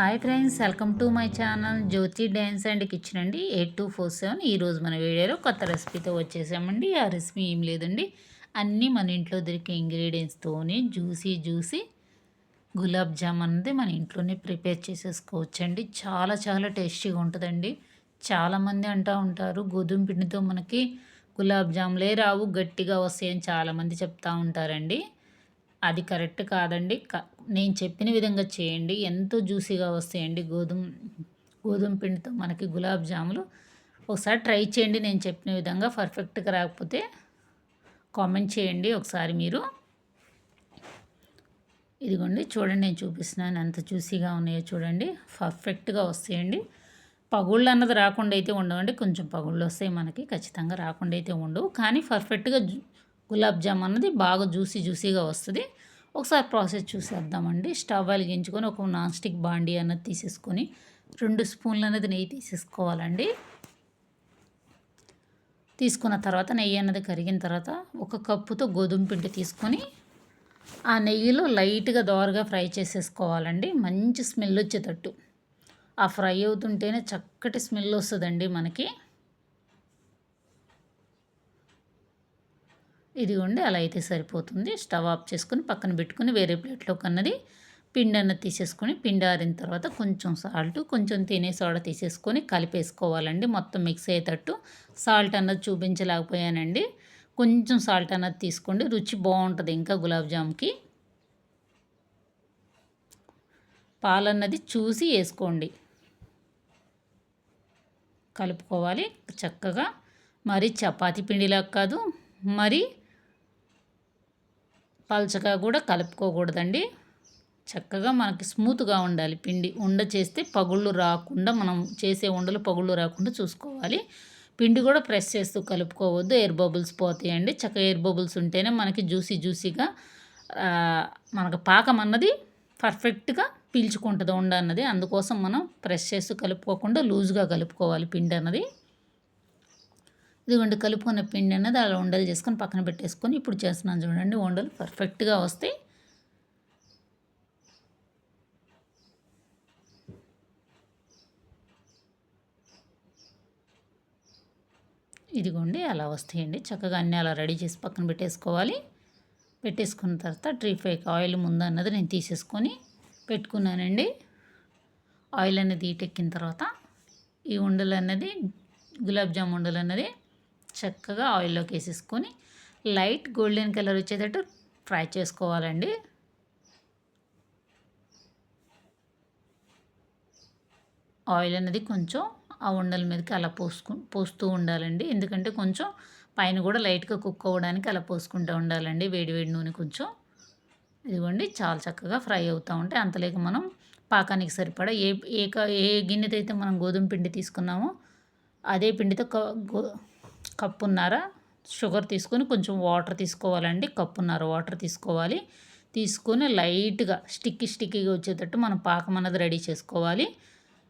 Hi friends welcome to my channel Jyothi dance and kitchen అండి. Eight two four seven. ఈరోజు మన వీడియోలో కొత్త రెసిపీతో వచ్చేసామండి. ఆ రెసిపీ ఏం లేదండి. అన్నీ మన ఇంట్లో దొరికే ఇంగ్రీడియంట్స్తోనే జ్యూసీ జ్యూసీ గులాబ్ జామ్ అనేది మన ఇంట్లోనే ప్రిపేర్ చేసేసుకోవచ్చండి. చాలా చాలా టేస్టీగా ఉంటుందండి. చాలామంది అంటూ ఉంటారు గోధుమ పిండితో మనకి గులాబ్ జాములే రావు గట్టిగా వస్తాయని చాలామంది చెప్తూ ఉంటారండి. అది కరెక్ట్ కాదండి. నేను చెప్పిన విధంగా చేయండి. ఎంతో జ్యూసీగా వస్తాయండి గోధుమ గోధుమ పిండితో మనకి గులాబ్ జాములు. ఒకసారి ట్రై చేయండి. నేను చెప్పిన విధంగా పర్ఫెక్ట్గా రాకపోతే కామెంట్ చేయండి ఒకసారి మీరు. ఇదిగోండి చూడండి నేను చూపిస్తున్నాను. ఎంత జ్యూసీగా ఉన్నాయో చూడండి. పర్ఫెక్ట్గా వస్తాయండి. పగుళ్ళు అన్నది రాకుండా అయితే ఉండవండి. కొంచెం పగుళ్ళు వస్తాయి మనకి. ఖచ్చితంగా రాకుండా అయితే ఉండవు. కానీ పర్ఫెక్ట్గా గులాబ్ జామ్ అన్నది బాగా జ్యూసీ జ్యూసీగా వస్తుంది. ఒకసారి ప్రాసెస్ చూసేద్దామండి. స్టవ్ వెలిగించుకొని ఒక నాన్ స్టిక్ బాండీ అన్నది తీసేసుకొని రెండు స్పూన్లు అనేది నెయ్యి తీసేసుకోవాలండి. తీసుకున్న తర్వాత నెయ్యి అన్నది కరిగిన తర్వాత ఒక కప్పుతో గోధుమ పిండి తీసుకొని ఆ నెయ్యిలో లైట్గా దోరగా ఫ్రై చేసేసుకోవాలండి. మంచి స్మెల్ వచ్చేటట్టు. ఆ ఫ్రై అవుతుంటేనే చక్కటి స్మెల్ వస్తుందండి మనకి. ఇదిగోండి అలా అయితే సరిపోతుంది. స్టవ్ ఆఫ్ చేసుకుని పక్కన పెట్టుకుని వేరే ప్లేట్లో కన్నది పిండి అన్నది తీసేసుకొని పిండి ఆరిన తర్వాత కొంచెం సాల్ట్ కొంచెం తినే సోడా తీసేసుకొని కలిపేసుకోవాలండి. మొత్తం మిక్స్ అయ్యేటట్టు సాల్ట్ అన్నది చూపించలేకపోయానండి. కొంచెం సాల్ట్ అన్నది తీసుకోండి రుచి బాగుంటుంది ఇంకా గులాబ్ జామ్కి. పాలన్నది చూసి వేసుకోండి. కలుపుకోవాలి చక్కగా. మరి చపాతీ పిండిలా కాదు మరి పల్చగా కూడా కలుపుకోకూడదండి. చక్కగా మనకి స్మూత్గా ఉండాలి. పిండి ఉండ చేస్తే పగుళ్ళు రాకుండా మనం చేసే ఉండలు పగుళ్ళు రాకుండా చూసుకోవాలి. పిండి కూడా ప్రెస్ చేస్తూ కలుపుకోవద్దు. ఎయిర్ బబుల్స్ పోతాయండి. చక్కగా ఎయిర్ బబుల్స్ ఉంటేనే మనకి జ్యూసీ జ్యూసీగా మనకు పాకం అన్నది పర్ఫెక్ట్గా పీల్చుకుంటుంది ఉండ అన్నది. అందుకోసం మనం ప్రెస్ చేస్తూ కలుపుకోకుండా లూజ్గా కలుపుకోవాలి పిండి అన్నది. ఇదిగోండి కలుపుకున్న పిండి అనేది అలా ఉండలు చేసుకొని పక్కన పెట్టేసుకొని ఇప్పుడు చేస్తున్నాను చూడండి ఉండలు పర్ఫెక్ట్గా వస్తాయి. ఇదిగోండి అలా వస్తాయండి. చక్కగా అన్నీ అలా రెడీ చేసి పక్కన పెట్టేసుకోవాలి. పెట్టేసుకున్న తర్వాత ట్రీ ఫ్రైకి ఆయిల్ ముందు అన్నది నేను తీసేసుకొని పెట్టుకున్నానండి. ఆయిల్ అనేది ఈటెక్కిన తర్వాత ఈ ఉండలు అన్నది గులాబ్ జామ్ ఉండలు అన్నది చక్కగా ఆయిల్లోకి వేసేసుకొని లైట్ గోల్డెన్ కలర్ వచ్చేటట్టు ఫ్రై చేసుకోవాలండి. ఆయిల్ అనేది కొంచెం ఆ ఉండల మీదకి అలా పోసుకు పోస్తూ ఉండాలండి. ఎందుకంటే కొంచెం పైన కూడా లైట్గా కుక్ అవ్వడానికి అలా పోసుకుంటూ ఉండాలండి. వేడి వేడి నూనె కొంచెం. ఇదిగోండి చాలా చక్కగా ఫ్రై అవుతూ ఉంటాయి. అంతలేక మనం పాకానికి సరిపడా ఏ ఏ ఏ గిన్నెతో అయితే మనం గోధుమ పిండి తీసుకున్నామో అదే పిండితో కప్పున్నర షుగర్ తీసుకొని కొంచెం వాటర్ తీసుకోవాలండి. కప్పున్నర వాటర్ తీసుకోవాలి. తీసుకొని లైట్గా స్టిక్కి స్టిక్కీగా వచ్చేటట్టు మనం పాకం అన్నది రెడీ చేసుకోవాలి.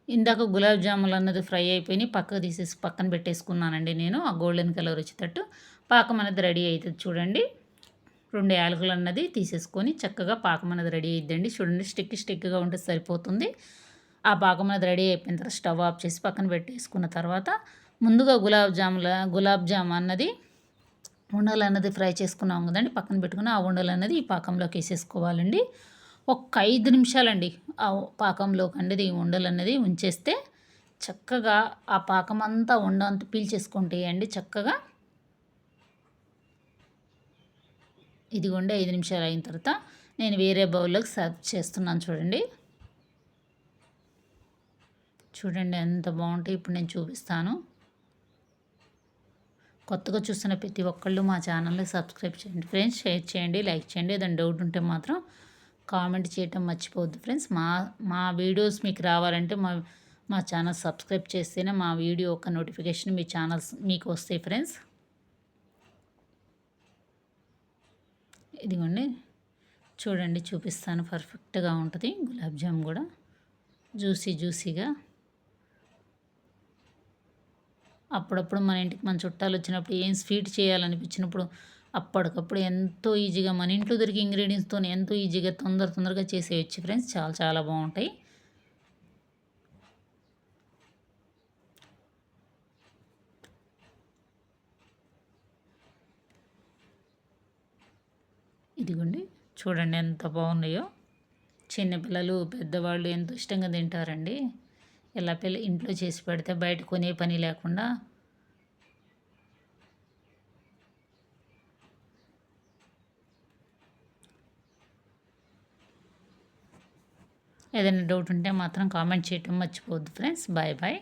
ఇందాక గులాబ్ జాములు అన్నది ఫ్రై అయిపోయి పక్కకు తీసేసి పక్కన పెట్టేసుకున్నానండి నేను. ఆ గోల్డెన్ కలర్ వచ్చేటట్టు పాకం అనేది రెడీ అవుతుంది చూడండి. రెండు యాలకులు అన్నది తీసేసుకొని చక్కగా పాకం అనేది రెడీ అయిద్దండి. చూడండి స్టిక్ స్టిక్గా ఉంటే సరిపోతుంది. ఆ పాకం అనేది రెడీ అయిపోయిన తర్వాత స్టవ్ ఆఫ్ చేసి పక్కన పెట్టేసుకున్న తర్వాత ముందుగా గులాబ్ జాముల గులాబ్ జామ్ అన్నది ఉండలు అన్నది ఫ్రై చేసుకున్నాం కదండి పక్కన పెట్టుకుని ఆ ఉండలు అన్నది ఈ పాకంలోకి వేసేసుకోవాలండి. ఒక్క ఐదు నిమిషాలండి ఆ పాకంలోకి అనేది ఈ ఉండలు అన్నది ఉంచేస్తే చక్కగా ఆ పాకం అంతా ఉండంత పీల్చేసుకుంటాయండి చక్కగా. ఇదిగోండి ఐదు నిమిషాలు అయిన తర్వాత నేను వేరే బౌల్లోకి సర్వ్ చేస్తున్నాను చూడండి. చూడండి ఎంత బాగుంటాయి ఇప్పుడు నేను చూపిస్తాను. కొత్తగా చూస్తున్న ప్రతి ఒక్కళ్ళు మా ఛానల్ని సబ్స్క్రైబ్ చేయండి ఫ్రెండ్స్ షేర్ చేయండి లైక్ చేయండి. ఏదైనా డౌట్ ఉంటే మాత్రం కామెంట్ చేయటం మర్చిపోవద్దు ఫ్రెండ్స్. మా మా వీడియోస్ మీకు రావాలంటే మా మా ఛానల్ సబ్స్క్రైబ్ చేస్తేనే మా వీడియో ఒక నోటిఫికేషన్ మీ ఛానల్స్ మీకు వస్తాయి ఫ్రెండ్స్. ఇదిగోండి చూడండి చూపిస్తాను. పర్ఫెక్ట్గా ఉంటుంది. గులాబ్ జామ్ కూడా. జ్యూసీ జ్యూసీగా. అప్పుడప్పుడు మన ఇంటికి మన చుట్టాలు వచ్చినప్పుడు ఏం స్వీట్ చేయాలనిపించినప్పుడు అప్పటికప్పుడు ఎంతో ఈజీగా మన ఇంట్లో దొరికే ఇంగ్రీడియంట్స్తో ఎంతో ఈజీగా తొందర తొందరగా చేసేయచ్చు ఫ్రెండ్స్ చాలా చాలా బాగుంటాయి. ఇదిగోండి చూడండి ఎంత బాగున్నాయో. చిన్నపిల్లలు పెద్దవాళ్ళు ఎంతో ఇష్టంగా తింటారండి. ఇలా పిల్ల ఇంట్లో చేసి పెడితే బయట కొనే పని లేకుండా? ఏదైనా డౌట్ ఉంటే మాత్రం కామెంట్ చేయటం మర్చిపోవద్దు ఫ్రెండ్స్. Bye bye.